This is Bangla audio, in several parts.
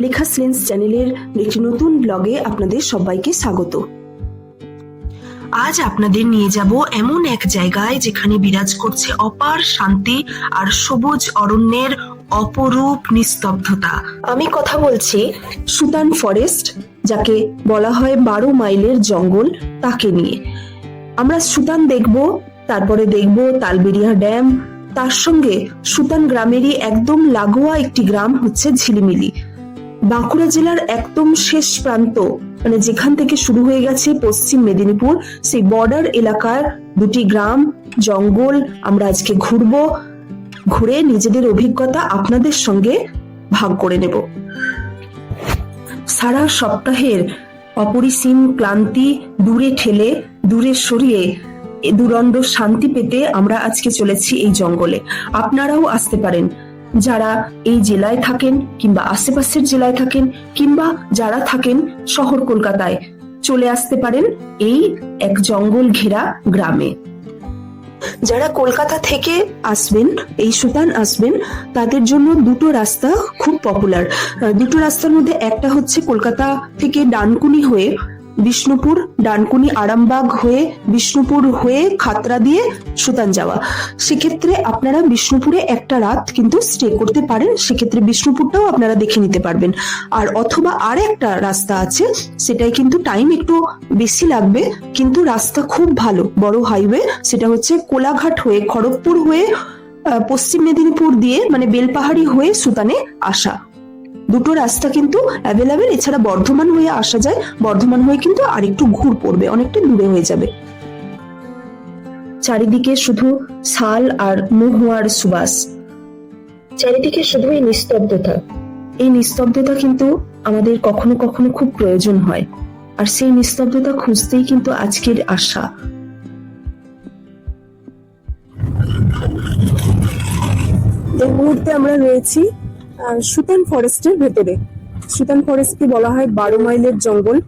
লেখা সেন্স চ্যানেলের একটি নতুন ব্লগে আপনাদের সবাইকে স্বাগত। আজ আপনাদের নিয়ে যাব এমন এক জায়গায় যেখানে বিরাজ করছে অপার শান্তি আর সবুজ অরণ্যের অপরূপ নিস্তব্ধতা। আমি কথা বলছি সুতান ফরেস্ট, যাকে বলা হয় বারো মাইলের জঙ্গল, তাকে নিয়ে। আমরা সুতান দেখব, তারপরে দেখব তালবেরিয়া ড্যাম। তার সঙ্গে সুতান গ্রামেরই একদম লাগোয়া একটি গ্রাম হচ্ছে ঝিলিমিলি। বাঁকুড়া জেলার একদম শেষ প্রান্ত মানে যেখান থেকে শুরু হয়ে গেছে পশ্চিম মেদিনীপুর, সেই বর্ডার এলাকার দুটি গ্রাম, জঙ্গল, আমরা আজকে ঘুরব, ঘুরে নিজেদের অভিজ্ঞতা আপনাদের সঙ্গে ভাগ করে নেব। সারা সপ্তাহের অপরিসীম ক্লান্তি দূরে ঠেলে, দূরে সরিয়ে, এ দুরণ্ড শান্তি পেতে আমরা আজকে চলেছি এই জঙ্গলে। আপনারাও আসতে পারেন। যারা এই জেলায় থাকেন কিংবা আশেপাশের জেলায় থাকেন কিংবা যারা থাকেন শহর কলকাতায়, চলে আসতে পারেন এই এক জঙ্গল ঘেরা গ্রামে। যারা কলকাতা থেকে আসবেন, এই সুতান আসবেন, তাদের জন্য দুটো রাস্তা খুব পপুলার দুটো রাস্তার মধ্যে একটা হচ্ছে কলকাতা থেকে ডানকুনি হয়ে বিষ্ণুপুর, ডানকুনি আরামবাগ হয়ে বিষ্ণুপুর হয়ে খাতরা দিয়ে সুতান যাওয়া। সেক্ষেত্রে আপনারা বিষ্ণুপুরে একটা রাত কিন্তু স্টে করতে পারেন, সেক্ষেত্রে বিষ্ণুপুরটাও আপনারা দেখে নিতে পারবেন। আর অথবা আর একটা রাস্তা আছে, সেটাই কিন্তু টাইম একটু বেশি লাগবে, কিন্তু রাস্তা খুব ভালো, বড় হাইওয়ে সেটা হচ্ছে কোলাঘাট হয়ে খড়গপুর হয়ে পশ্চিম মেদিনীপুর দিয়ে মানে বেলপাহাড়ি হয়ে সুতানে আসা। দুটো রাস্তা কিন্তু অ্যাভেলেবেল এছাড়া বর্ধমান হয়ে আসা যায়। বর্ধমান হয়ে কিন্তু আরেকটু ঘুর পড়বে, অনেকটা দূরে হয়ে যাবে। চারিদিকে শুধু শাল আর মহুয়ার সুবাস। চারিদিকে শুধুই নিস্তব্ধতা। এই নিস্তব্ধতা কিন্তু আমাদের কখনো কখনো খুব প্রয়োজন হয়। আর সেই নিস্তব্ধতা খুঁজতেই কিন্তু আজকের আশা। এই মুহূর্তে আমরা রয়েছি সুতান ফরেস্টের ভেতরে। সুতান ফরেস্টকে বলা হয় বারো মাইলের জঙ্গল।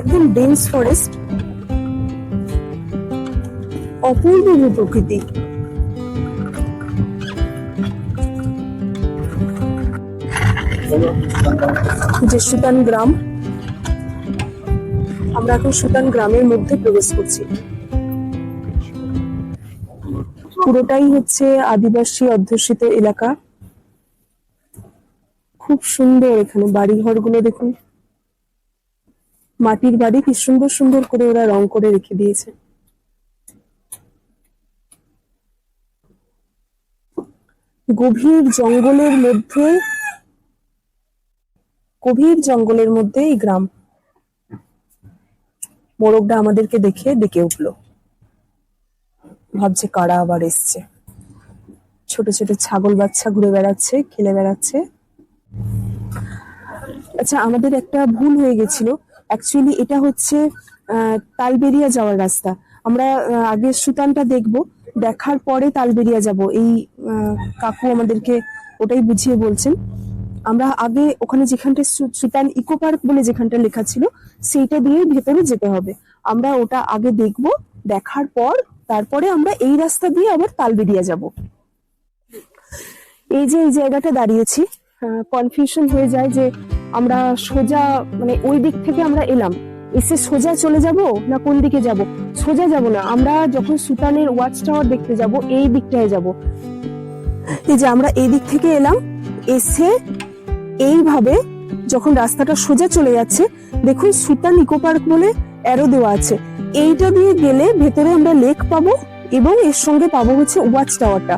একদম ডেন্স ফরেস্ট অপূর্ব প্রকৃতি। যে সুতান গ্রাম, আমরা এখন সুতান গ্রামের মধ্যে প্রবেশ করছি। পুরোটাই হচ্ছে আদিবাসী অধ্যুষিত এলাকা। খুব সুন্দর এখানে বাড়ি ঘরগুলো দেখুন। মাটির বাড়ি কি সুন্দর সুন্দর করে ওরা রং করে রেখে দিয়েছে। গভীর জঙ্গলের মধ্যে, গভীর জঙ্গলের মধ্যে এই গ্রাম। মোরগটা আমাদেরকে দেখে ডেকে উঠল। ভাবছে কারা আবার এসছে। ছোট ছোট ছাগল বাচ্চা ঘুরে বেড়াচ্ছে, খেলে বেড়াচ্ছে। আচ্ছা আমাদের একটা ভুল হয়ে গেছিল। অ্যাকচুয়ালি এটা হচ্ছে তালবেরিয়া যাওয়ার রাস্তা। আমরা আগে সুতানটা দেখব। দেখার পরে তালবেরিয়া যাব। এই কাকু আমাদেরকে ওটাই বুঝিয়ে বলছেন। আমরা আগে ওখানে যেখানটা সুতান ইকো পার্ক বলে যেখানটা লেখা ছিল, সেইটা দিয়ে ভেতরে যেতে হবে। আমরা ওটা আগে দেখব, দেখার পর, তারপরে আমরা এই রাস্তা দিয়ে আবার তালবেরিয়া যাব। এই যে, এই জায়গাটা দাঁড়িয়েছি। কনফিউশন হয়ে যায় যে আমরা সোজা মানে ওই দিক থেকে আমরা এলাম। এসে সোজা চলে যাব না কোন দিকে যাব? সোজা যাব না। আমরা যখন সুতানের ওয়াচ টাওয়ার দেখতে যাব, এই দিকটায় যাব। এই যে আমরা এই দিক থেকে এলাম, এসে এইভাবে যখন রাস্তাটা সোজা চলে যাচ্ছে, দেখুন সুতান ইকো পার্ক বলে অ্যারো দেওয়া আছে। এইটা দিয়ে গেলে ভেতরে আমরা লেক পাবো এবং এর সঙ্গে পাবো হচ্ছে ওয়াচ টাওয়ারটা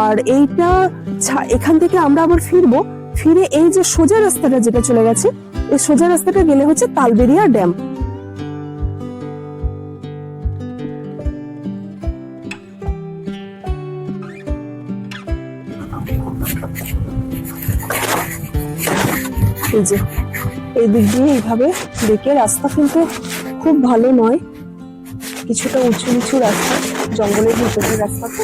আর এইটা এখান থেকে আমরা আবার ফিরবো। ফিরে এই যে সোজা রাস্তাটা যেটা চলে গেছে, এই সোজা রাস্তাটা গেলে হচ্ছে তালবেরিয়া ড্যাম। এই যে, এই দিক দিয়ে এইভাবে দেখে রাস্তা কিন্তু খুব ভালো নয়। কিছুটা উঁচু নিচু রাস্তা, জঙ্গলের ভিতরের রাস্তা তো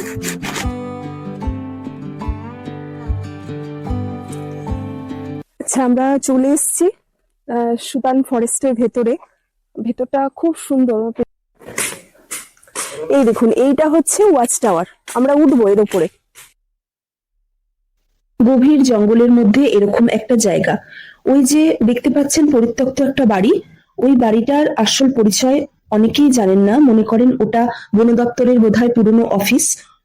আচ্ছা আমরা চলে এসেছি সুতান ফরেস্টের ভেতরে। ভেতরটা খুব সুন্দর। এই দেখুন, এইটা হচ্ছে ওয়াচ টাওয়ার আমরা উঠবো এর উপরে। গভীর জঙ্গলের মধ্যে এরকম একটা জায়গা। ওই যে দেখতে পাচ্ছেন পরিত্যক্ত একটা বাড়ি। ওই বাড়িটার আসল পরিচয় অনেকেই জানেন না। মনে করেন ওটা বন দপ্তরের বোধহয় পুরনো অফিস।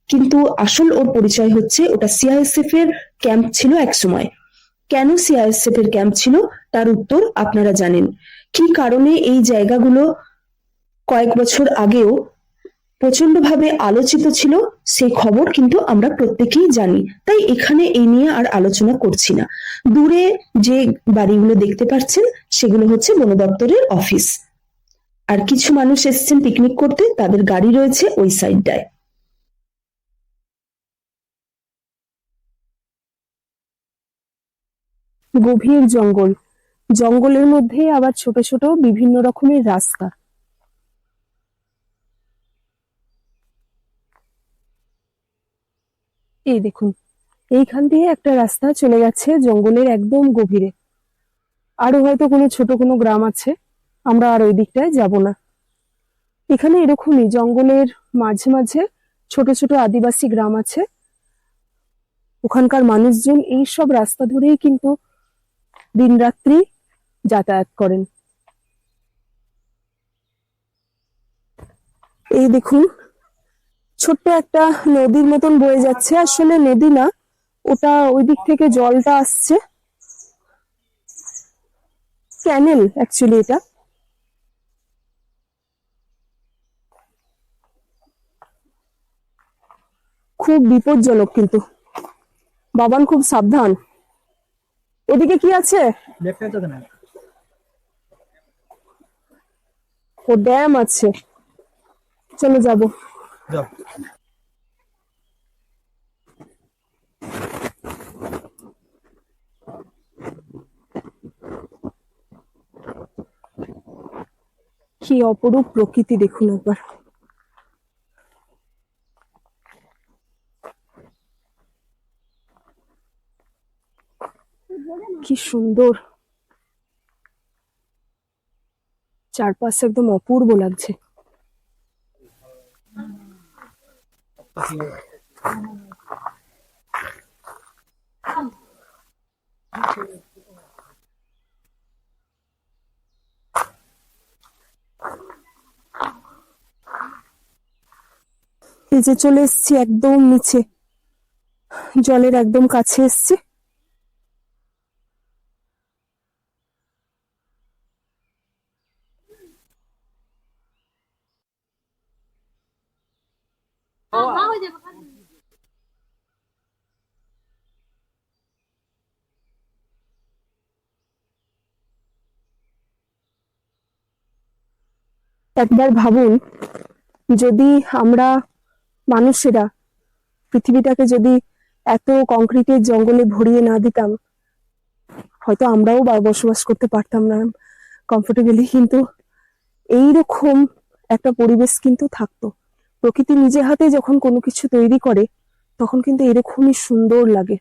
কিন্তু আসল ওর পরিচয় হচ্ছে ওটা সিআইএসএফ এর ক্যাম্প ছিল এক সময়। কেন সিআইএসএফ এর ক্যাম্প ছিল? তার উত্তর আপনারা জানেন। কি কারণে এই জায়গাগুলো কয়েক বছর আগেও প্রচন্ডভাবে আলোচিত ছিল, সেই খবর কিন্তু আমরা প্রত্যেকেই জানি। তাই এখানে এই নিয়ে আর আলোচনা করছি না। দূরে যে বাড়িগুলো দেখতে পাচ্ছেন, সেগুলো হচ্ছে বন দপ্তরের অফিস আর কিছু মানুষ এসেছেন পিকনিক করতে, তাদের গাড়ি রয়েছে ওই সাইডটায় গভীর জঙ্গল। জঙ্গলের মধ্যে আবার ছোট ছোট বিভিন্ন রকমের রাস্তা। এই দেখুন, এইখান দিয়ে একটা রাস্তা চলে গেছে জঙ্গলের একদম গভীরে। আরও হয়তো কোনো ছোট কোনো গ্রাম আছে, আমরা আর ওই দিকটায় যাব না। এখানে এরকমই জঙ্গলের মাঝে মাঝে ছোট ছোট আদিবাসী গ্রাম আছে। ওখানকার মানুষজন এই সব রাস্তা ধরেই কিন্তু দিনরাত্রি যাতায়াত করেন। এই দেখুন, ছোট্ট একটা নদীর মতন বয়ে যাচ্ছে। আসলে নদী না, ওটা ওই দিক থেকে জলটা আসছে। ক্যানেল অ্যাকচুয়ালি এটা। খুব বিপজ্জনক কিন্তু। বাবান খুব সাবধান। ওদিকে কি আছে? ও ড্যাম আছে। চলে যাব। কি অপরূপ প্রকৃতি দেখুন একবার। কি সুন্দর। চারপাশে একদম অপূর্ব লাগছে। এই যে চলে এসছি একদম নিচে। জলের একদম কাছে এসছি। একবার ভাবুন, যদি আমরা মানুষেরা পৃথিবীটাকে যদি এত কংক্রিটের জঙ্গলে ভরিয়ে না দিতাম, হয়তো আমরাও বসবাস করতে পারতাম না কমফোর্টেবলি কিন্তু এইরকম একটা পরিবেশ কিন্তু থাকতো। প্রকৃতি নিজে হাতে যখন কোনো কিছু তৈরি করে, তখন কিন্তু এরকমই সুন্দর লাগে।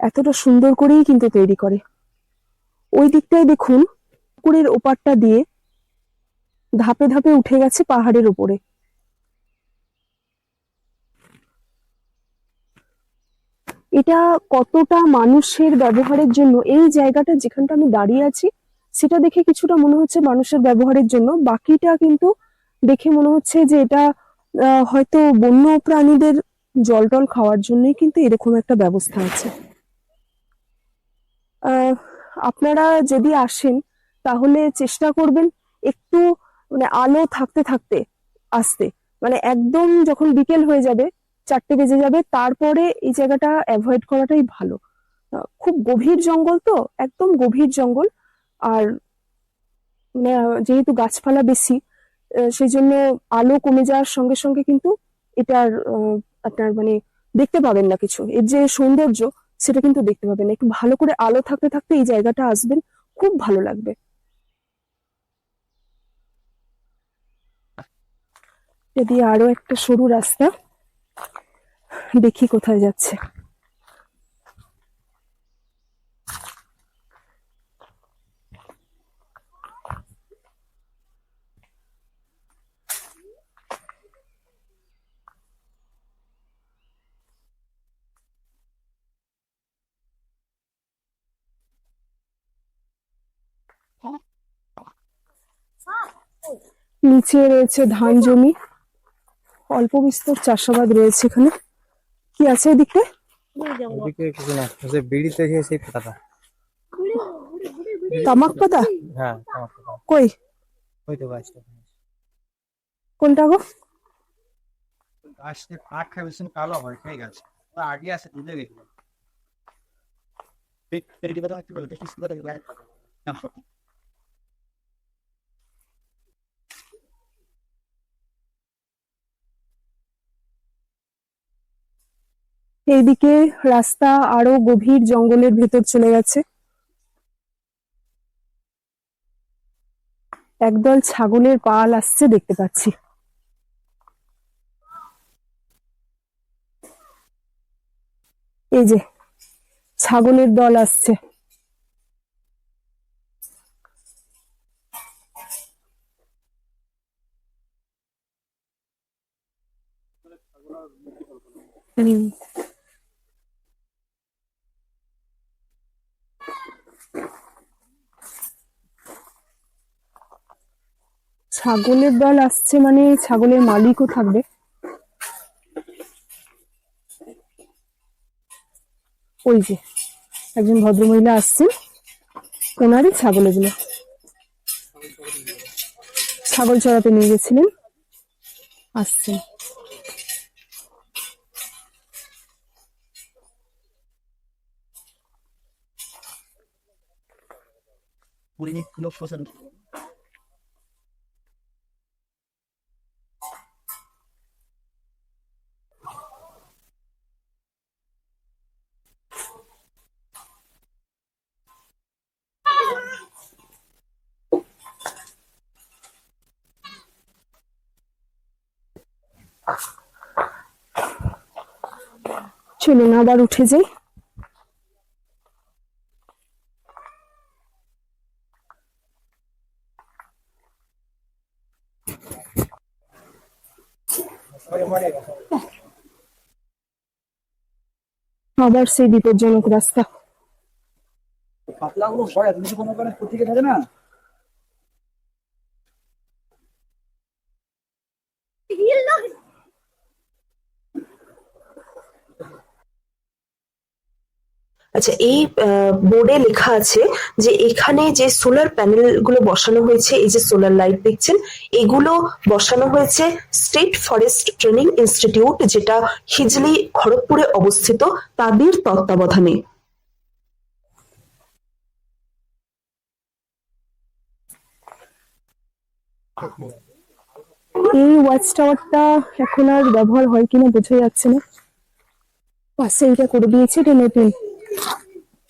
এতটা সুন্দর করেই কিন্তু তৈরি করে। ওই দিকটায় দেখুন, পুকুরের ওপারটা দিয়ে ধাপে ধাপে উঠে গেছে পাহাড়ের উপরে। এটা কতটা মানুষের ব্যবহারের জন্য, এই জায়গাটা যেখানটা আমি দাঁড়িয়ে আছি, সেটা দেখে কিছুটা মনে হচ্ছে মানুষের ব্যবহারের জন্য। বাকিটা কিন্তু দেখে মনে হচ্ছে যে এটা হয়তো বন্য প্রাণীদের জল টল খাওয়ার জন্যই কিন্তু এরকম একটা ব্যবস্থা আছে। আপনারা যদি আসেন, তাহলে চেষ্টা করবেন একটু আলো থাকতে থাকতে আসতে। মানে একদম যখন বিকেল হয়ে যাবে, চারটে বেজে যাবে, তারপরে এই জায়গাটা অ্যাভয়েড করাটাই ভালো। খুব গভীর জঙ্গল তো, একদম গভীর জঙ্গল। আর মানে যেহেতু গাছপালা বেশি সেই জন্য আলো কমে যাওয়ার সঙ্গে সঙ্গে কিন্তু এটার আপনার মানে দেখতে পাবেন না কিছু। এর যে সৌন্দর্য, সেটা কিন্তু দেখতে পাবেন একটু ভালো করে আলো থাকতে থাকতে এই জায়গাটা আসবেন, খুব ভালো লাগবে। এদিকে আরও একটা সরু রাস্তা দেখি কোথায় যাচ্ছে। নিচে রয়েছে ধান জমি। অল্প বিস্তর চাষাবাদ রয়েছে এখানে। কি আছে এদিকে? ওদিকে কিছু না যে বিড়িতে যে সেই পাতাটা। তামাক পাতা? হ্যাঁ আমার পাতা। কই? ওই তো গাছটা কোনটা গো? গাছটা পাক খাই বেশি কালো হয় তো আগে আছে দিলে গেছিল পেটি পাতা একটু বলতে কিছু কথা এইদিকে রাস্তা আরও গভীর জঙ্গলের ভেতর চলে গেছে। একদল ছাগলের পাল আসছে দেখতে পাচ্ছি। এই যে, ছাগলের দল আসছে। হুম ছাগলের দল আসছে মানে ছাগলের মালিকও থাকবে। ওই যে, একজন ভদ্রমহিলা আসছেন। ওনারই ছাগল এগুলো। ছাগল চড়াতে নিয়ে গেছিলেন। আসছেন। কুড়ি কিলো আবার উঠে যাই। আবার সেই বিপজ্জনক রাস্তা। পাতলা গুলো হয় তুমি কোনো কারণে থাকে না। আচ্ছা এই বোর্ডে লেখা আছে যে এখানে যে সোলার প্যানেলগুলো বসানো হয়েছে, এই যে সোলার লাইট দেখছেন, এগুলো বসানো হয়েছে স্টেট ফরেস্ট ট্রেনিং ইনস্টিটিউট, যেটা হিজলি, খড়গপুরে অবস্থিত তাদের তত্ত্বাবধানে। এই ওয়াচ টাওয়ারটা এখন আর ব্যবহার হয় কিনা বোঝা যাচ্ছে না। পাশে এটা করে দিয়েছে এটা নতুন।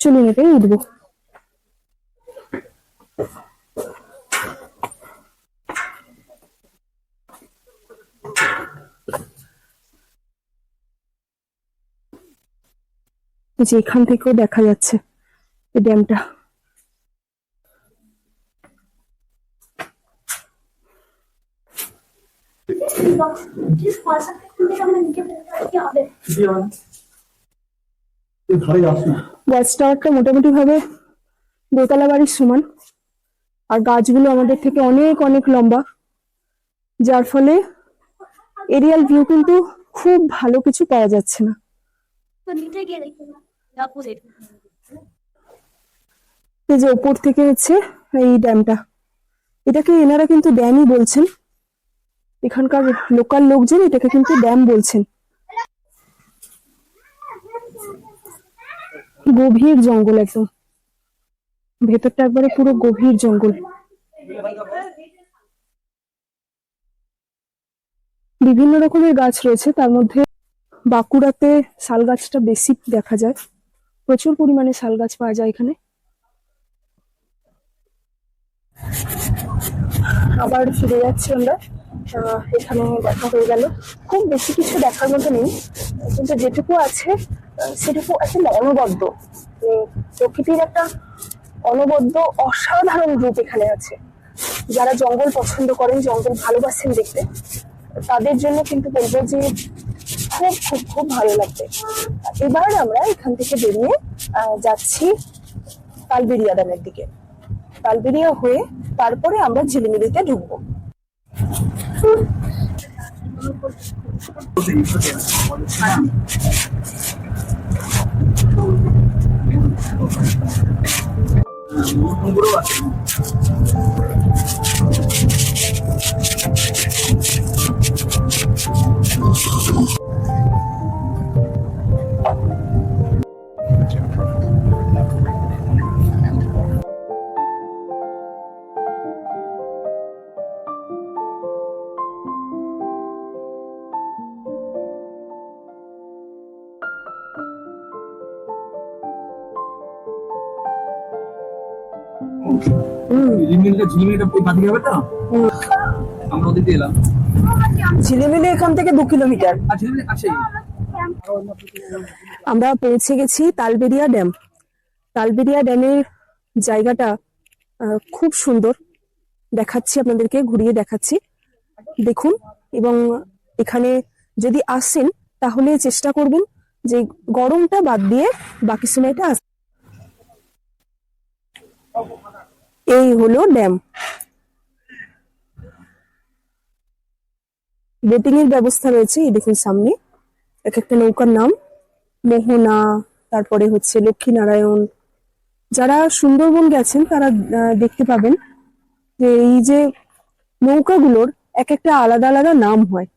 চুলুনিতে উঠবো। যে এখান থেকেও দেখা যাচ্ছে এই ড্যামটা। হবে ওয়াচ টাওয়ারটা মোটামুটি ভাবে দোতলা বাড়ির সমান। আর গাছগুলো আমাদের থেকে অনেক অনেক লম্বা। যার ফলে এরিয়াল ভিউ কিন্তু খুব ভালো কিছু পাওয়া যাচ্ছে না। এই যে ওপর থেকে হচ্ছে এই ড্যামটা। এটাকে এনারা কিন্তু ড্যামই বলছেন। এখানকার লোকাল লোকজন এটাকে কিন্তু ড্যাম বলছেন। গভীর জঙ্গল একদম। ভেতরটা একবারে পুরো গভীর জঙ্গল। বিভিন্ন রকমের গাছ রয়েছে, তার মধ্যে বাঁকুড়াতে শাল গাছটা বেশি দেখা যায়। প্রচুর পরিমাণে শাল গাছ পাওয়া যায় এখানে। আবার ফিরে যাচ্ছি আমরা। এখানে দেখা হয়ে গেল। খুব বেশি কিছু দেখার মতো নেই, কিন্তু যেটুকু আছে সেটুকু আসলে অনবদ্য। প্রকৃতির একটা অনবদ্য, অসাধারণ রূপ এখানে আছে। যারা জঙ্গল পছন্দ করেন, জঙ্গল ভালোবাসেন দেখতে, তাদের জন্য কিন্তু বলব যে খুব খুব খুব ভালো লাগবে। এবার আমরা এখান থেকে বেরিয়ে যাচ্ছি কালবেরিয়া ড্যামের দিকে। কালবেরিয়া হয়ে তারপরে আমরা ঝিলিমিলিতে ঢুকবো। Ang guro ঝিলিমিলিটা ঝিলিমিলিটা ওই বাদিকে হবে তো? আমরা ওদিকে এলাম। ঝিলিমিলি এখান থেকে দু কিলোমিটার। আছে আমরা পৌঁছে গেছি তালবেরিয়া ড্যাম। তালবেরিয়া ড্যামের জায়গাটা খুব সুন্দর। দেখাচ্ছি আপনাদেরকে ঘুরিয়ে দেখাচ্ছি। দেখুন এবং এখানে যদি আসেন তাহলে চেষ্টা করবেন যে গরমটা বাদ দিয়ে বাকি সময়টা আস এই হলো ড্যাম। বোটিং এর ব্যবস্থা রয়েছে, এই দেখুন সামনে। এক একটা নৌকার নাম, মোহনা, তারপরে হচ্ছে লক্ষ্মীনারায়ণ। যারা সুন্দরবন গেছেন, তারা দেখতে পাবেন যে এই যে নৌকাগুলোর এক একটা আলাদা আলাদা নাম হয়।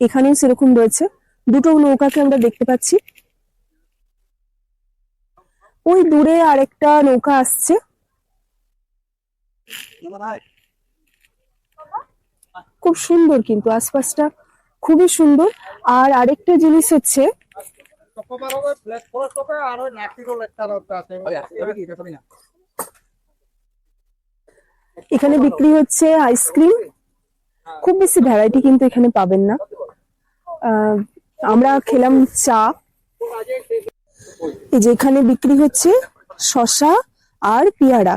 এখানেও সেরকম রয়েছে। দুটো নৌকাকে আমরা দেখতে পাচ্ছি। ওই দূরে আরেকটা নৌকা আসছে। খুব সুন্দর কিন্তু আশপাশটা খুবই সুন্দর। আর আরেকটা জিনিস হচ্ছে, এখানে বিক্রি হচ্ছে আইসক্রিম। খুব বেশি ভ্যারাইটি কিন্তু এখানে পাবেন না। আমরা খেলাম চা। এই যে এখানে বিক্রি হচ্ছে শশা আর পেয়ারা।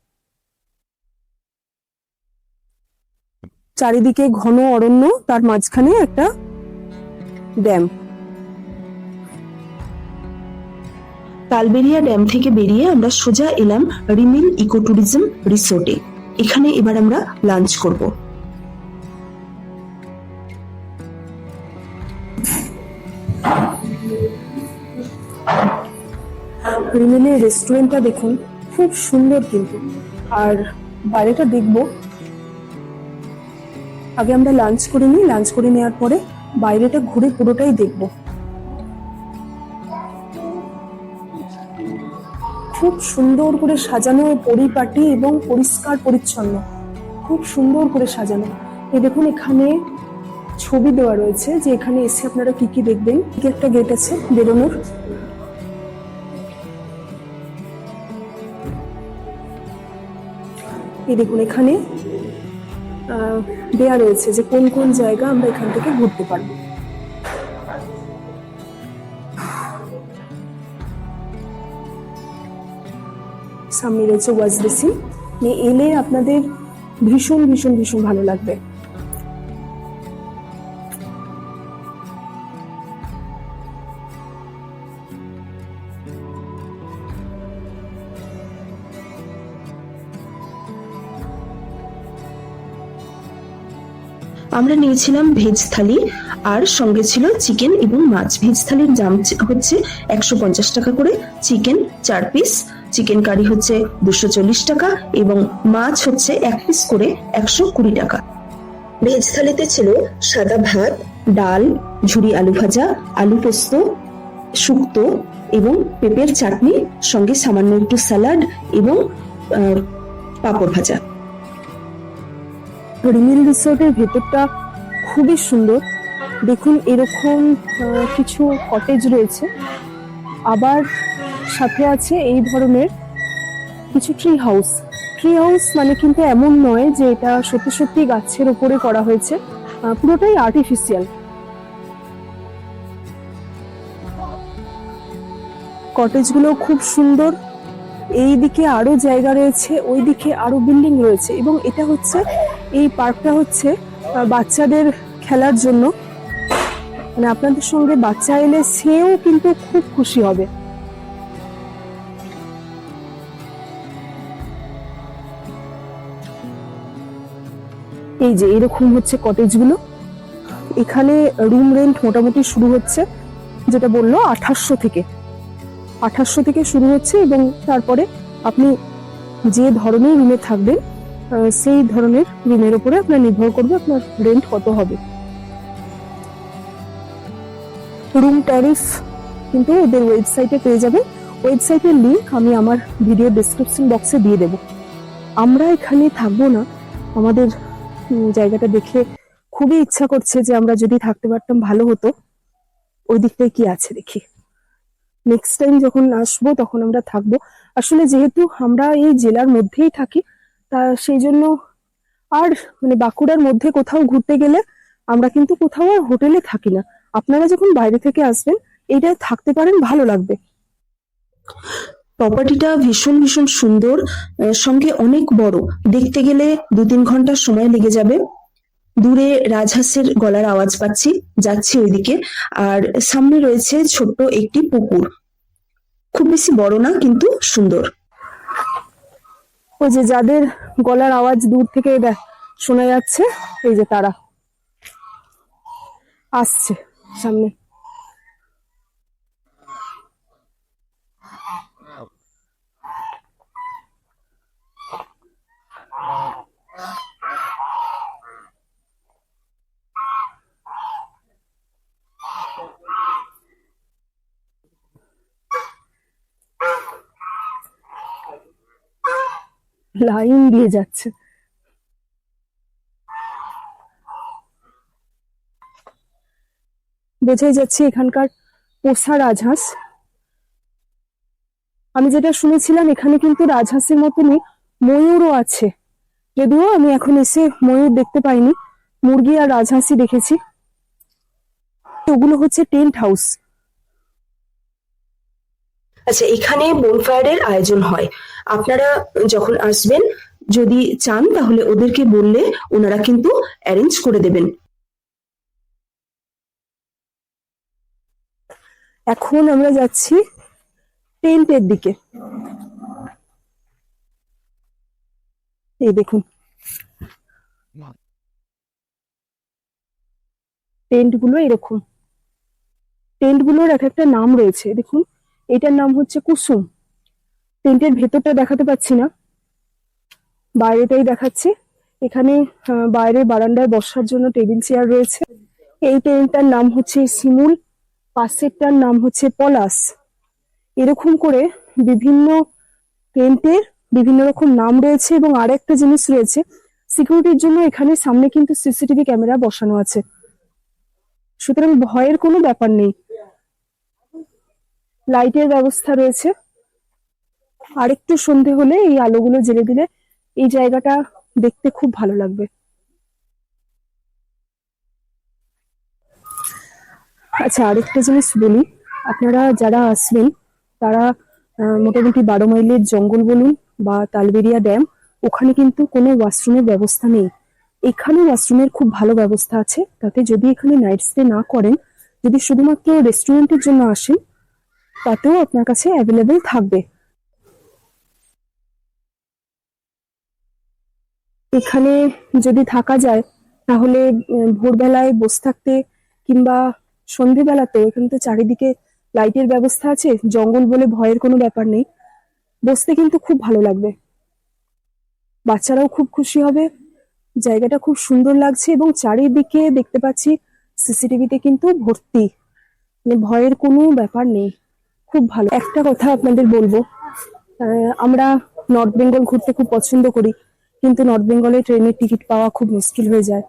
চারিদিকে ঘন অরণ্য, তার মাঝখানে একটা ড্যাম। তালবেরিয়া ড্যাম থেকে বেরিয়ে আমরা সোজা এলাম রিমিল ইকো ট্যুরিজম রিসোর্টে। এখানে এবার আমরা লাঞ্চ করব। রিমেলের রেস্টুরেন্টটা দেখুন, খুব সুন্দর কিন্তু। আর বাইরেটা দেখব আগে আমরা লাঞ্চ করে নিই লাঞ্চ করে নেওয়ার পরে বাইরেটা ঘুরে পুরোটাই দেখব। খুব সুন্দর করে সাজানো পরিপাটি এবং পরিষ্কার পরিচ্ছন্ন। খুব সুন্দর করে সাজানো। এই দেখুন, এখানে ছবি দেওয়া রয়েছে যে এখানে এসে আপনারা কি কি দেখবেন। কি একটা গেট আছে, বেরোনোর। এই দেখুন, এখানে দেয়া রয়েছে যে কোন কোন জায়গা আমরা এখান থেকে ঘুরতে পারব। সামনে রয়েছে ওয়াজ বেসিন নিয়ে এলে আপনাদের ভীষণ ভীষণ ভীষণ ভালো লাগবে। আমরা নিয়েছিলাম ভেজ থালি, আর সঙ্গে ছিল চিকেন এবং মাছ। ভেজ থালির দাম হচ্ছে একশো পঞ্চাশ টাকা করে, চিকেন চার পিস, চিকেন কারি হচ্ছে দুশো চল্লিশ টাকা এবং মাছ হচ্ছে এক পিস করে একশো কুড়ি টাকা। ভেজ থালিতে ছিল সাদা ভাত, ডাল, ঝুরি আলু ভাজা, আলু পোস্ত, শুক্তো এবং পেঁপের চাটনি, সঙ্গে সামান্য একটু স্যালাড এবং পাঁপড় ভাজা। রিমিল রিসোর্টের ভেতরটা খুবই সুন্দর। দেখুন, এরকম কিছু কটেজ রয়েছে। আবার সাথে আছে এই ধরনের কিছু ট্রি হাউস ট্রি হাউস মানে কিন্তু এমন নয় যে এটা সত্যি সত্যি গাছের উপরে করা হয়েছে। পুরোটাই আর্টিফিশিয়াল কটেজগুলো খুব সুন্দর। এই দিকে আরও জায়গা রয়েছে ওই দিকে আরও বিল্ডিং রয়েছে এবং এটা হচ্ছে এই পার্কটা হচ্ছে বাচ্চাদের খেলার জন্য। মানে আপনাদের সঙ্গে বাচ্চা এলে সেও কিন্তু খুব খুশি হবে। এই যে, এরকম হচ্ছে কটেজগুলো। এখানে রুম রেন্ট মোটামুটি শুরু হচ্ছে, যেটা বলল আঠাশশো থেকে। আঠাশশো থেকে শুরু হচ্ছে এবং তারপরে আপনি যে ধরনের রুমে থাকবেন সেই ধরনের রুমের উপরে আপনার নির্ভর করবে আপনার রেন্ট কত হবে। রুম ট্যারিফ কিন্তু ওদের ওয়েবসাইটে পেয়ে যাবেন। ওয়েবসাইটের লিঙ্ক আমি আমার ভিডিও ডেসক্রিপশন বক্সে দিয়ে দেব। আমরা এখানে থাকব না। আমাদের জায়গাটা দেখে খুবই ইচ্ছা করছে যে আমরা যদি থাকতে পারতাম ভালো হতো। ওই দিকটায় কি আছে দেখি। নেক্সট টাইম যখন আসব তখন আমরা থাকব। আসলে যেহেতু আমরা এই জেলার মধ্যেই থাকি তা সেই জন্য আর মানে বাঁকুড়ার মধ্যে কোথাও ঘুরতে গেলে আমরা কিন্তু কোথাও আর হোটেলে থাকি না। আপনারা যখন বাইরে থেকে আসবেন এইটায় থাকতে পারেন, ভালো লাগবে। প্রপার্টিটা ভীষণ ভীষণ সুন্দর সঙ্গে অনেক বড়। দেখতে গেলে দু তিন ঘণ্টার সময় লেগে যাবে। দূরে রাজহাঁসের গলার আওয়াজ পাচ্ছি, যাচ্ছি ওইদিকে। আর সামনে রয়েছে ছোট্ট একটি পুকুর। খুব বেশি বড় না, কিন্তু সুন্দর। ওই যে যাদের গলার আওয়াজ দূর থেকে শোনা যাচ্ছে এই যে তারা আসছে সামনে। লাইন দিয়ে যাচ্ছে। বোঝাই যাচ্ছে এখানকার পোষা রাজহাঁস। আমি যেটা শুনেছিলাম, এখানে কিন্তু রাজহাঁসের মতনই ময়ূরও আছে। যদিও আমি এখন এসে ময়ূর দেখতে পাইনি, মুরগি আর রাজহাঁসই দেখেছি। ওগুলো হচ্ছে টেন্ট হাউস। আচ্ছা এখানে বনফায়ারের আয়োজন হয়। আপনারা যখন আসবেন, যদি চান, তাহলে ওদেরকে বললে ওনারা কিন্তু অ্যারেঞ্জ করে দেবেন। এখন আমরা যাচ্ছি টেন্টের দিকে। এই দেখুন। টেন্টগুলো এরকম। টেন্টগুলোর এক একটা নাম রয়েছে, দেখুন। এটার নাম হচ্ছে কুসুম। টেন্টের ভেতরটা দেখাতে পাচ্ছি না। বাইরেটাই দেখাচ্ছি। এখানে বাইরে বারান্দায় বসার জন্য টেবিল চেয়ার রয়েছে। এই টেন্টটার নাম হচ্ছে শিমুল, পাশেরটার নাম হচ্ছে পলাশ। এরকম করে বিভিন্ন টেন্টের বিভিন্ন রকম নাম রয়েছে এবং আরেকটা জিনিস রয়েছে। সিকিউরিটির জন্য এখানে সামনে কিন্তু সিসিটিভি ক্যামেরা বসানো আছে। সুতরাং ভয়ের কোনো ব্যাপার নেই। লাইটের ব্যবস্থা রয়েছে। আরেকটু সন্ধে হলে এই আলোগুলো জ্বেলে দিলে এই জায়গাটা দেখতে খুব ভালো লাগবে। আচ্ছা আরেকটা জিনিস বলি। আপনারা যারা আসবেন, তারা মোটামুটি বারো মাইলের জঙ্গল বলুন বা তালবেরিয়া ড্যাম, ওখানে কিন্তু কোনো ওয়াশরুমের ব্যবস্থা নেই। এখানে ওয়াশরুমের খুব ভালো ব্যবস্থা আছে। তাতে যদি এখানে নাইট স্টে না করেন, যদি শুধুমাত্র রেস্টুরেন্টের জন্য আসেন তাতেও আপনার কাছে অ্যাভেলেবেল থাকবে। এখানে যদি থাকা যায়, তাহলে ভোরবেলায় বসে থাকতে কিংবা সন্ধেবেলাতে এখানে তো চারিদিকে লাইটের ব্যবস্থা আছে, জঙ্গল বলে ভয়ের কোনো ব্যাপার নেই। বসতে কিন্তু খুব ভালো লাগবে। বাচ্চারাও খুব খুশি হবে। জায়গাটা খুব সুন্দর লাগছে এবং চারিদিকে দেখতে পাচ্ছি, সিসিটিভিতে কিন্তু ভর্তি। মানে ভয়ের কোনো ব্যাপার নেই। খুব ভালো। একটা কথা আপনাদের বলব আমরা নর্থ বেঙ্গল ঘুরতে খুব পছন্দ করি, কিন্তু নর্থ বেঙ্গলে ট্রেনের টিকিট পাওয়া খুব মুশকিল হয়ে যায়।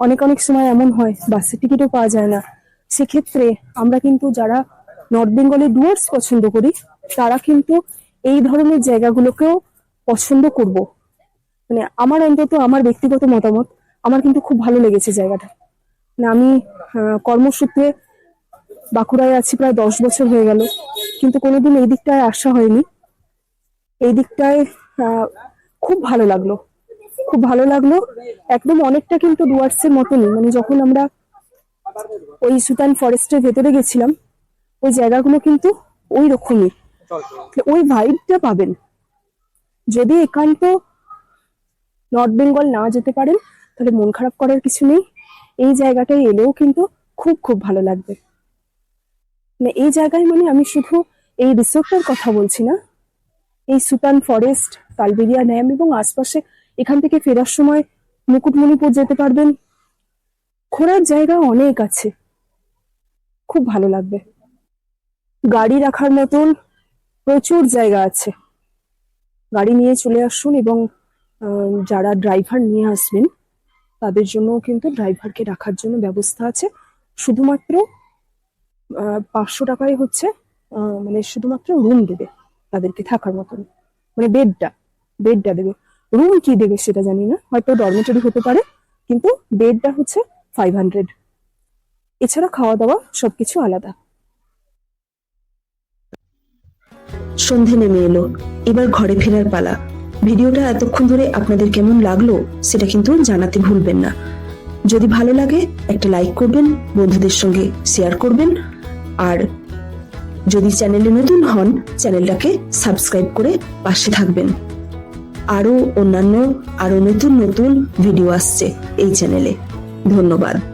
অনেক অনেক সময় এমন হয়, বাসের টিকিটও পাওয়া যায় না। সেক্ষেত্রে আমরা কিন্তু যারা নর্থ বেঙ্গলে ডুয়ার্স পছন্দ করি, তারা কিন্তু এই ধরনের জায়গাগুলোকেও পছন্দ করব। মানে আমার অন্তত, আমার ব্যক্তিগত মতামত, আমার কিন্তু খুব ভালো লেগেছে জায়গাটা। না আমি কর্মসূত্রে বাঁকুড়ায় আছি প্রায় দশ বছর হয়ে গেল, কিন্তু কোনোদিন এই দিকটায় আসা হয়নি। এই দিকটায় খুব ভালো লাগল। খুব ভালো লাগল, একদম অনেকটা কিন্তু ডুয়ার্সের মতনই। মানে যখন আমরা ওই সুতান ফরেস্টের ভেতরে গেছিলাম, ওই জায়গাগুলো কিন্তু ওই রকমই। ওই ভাইবটা পাবেন। যদি একান্ত নর্থ বেঙ্গল না যেতে পারেন, তাহলে মন খারাপ করার কিছু নেই। এই জায়গাটায় এলেও কিন্তু খুব খুব ভালো লাগবে। মানে এই জায়গায় মানে আমি শুধু এই রিসোর্টটার কথা বলছি না, এই সুতান ফরেস্ট, কালবেরিয়া ড্যাম এবং আশপাশে এখান থেকে ফেরার সময় মুকুটমণিপুর যেতে পারবেন। ঘোরার জায়গা অনেক আছে। খুব ভালো লাগবে। গাড়ি রাখার মতন প্রচুর জায়গা আছে। গাড়ি নিয়ে চলে আসুন এবং যারা ড্রাইভার নিয়ে আসবেন, তাদের জন্য কিন্তু ড্রাইভারকে রাখার জন্য ব্যবস্থা আছে। শুধুমাত্র পাঁচশো টাকায় হচ্ছে মানে শুধুমাত্র রুম দেবে তাদেরকে থাকার মতন। মানে বেডটা বেডটা দেবে। রুম কি দেবে সেটা জানি না, হয়তো ডরমেটরি হতে পারে, কিন্তু বেডটা হচ্ছে ফাইভ হান্ড্রেড এছাড়া খাওয়া দাওয়া সবকিছু আলাদা। সন্ধে নেমে এলো, এবার ঘরে ফেরার পালা। ভিডিওটা এতক্ষণ ধরে আপনাদের কেমন লাগল, সেটা কিন্তু জানাতে ভুলবেন না। যদি ভালো লাগে, একটা লাইক করবেন, বন্ধুদের সঙ্গে শেয়ার করবেন আর যদি চ্যানেলে নতুন হন, চ্যানেলটাকে সাবস্ক্রাইব করে পাশে থাকবেন। আরও অন্যান্য, আরও নতুন নতুন ভিডিও আসছে এই চ্যানেলে। ধন্যবাদ।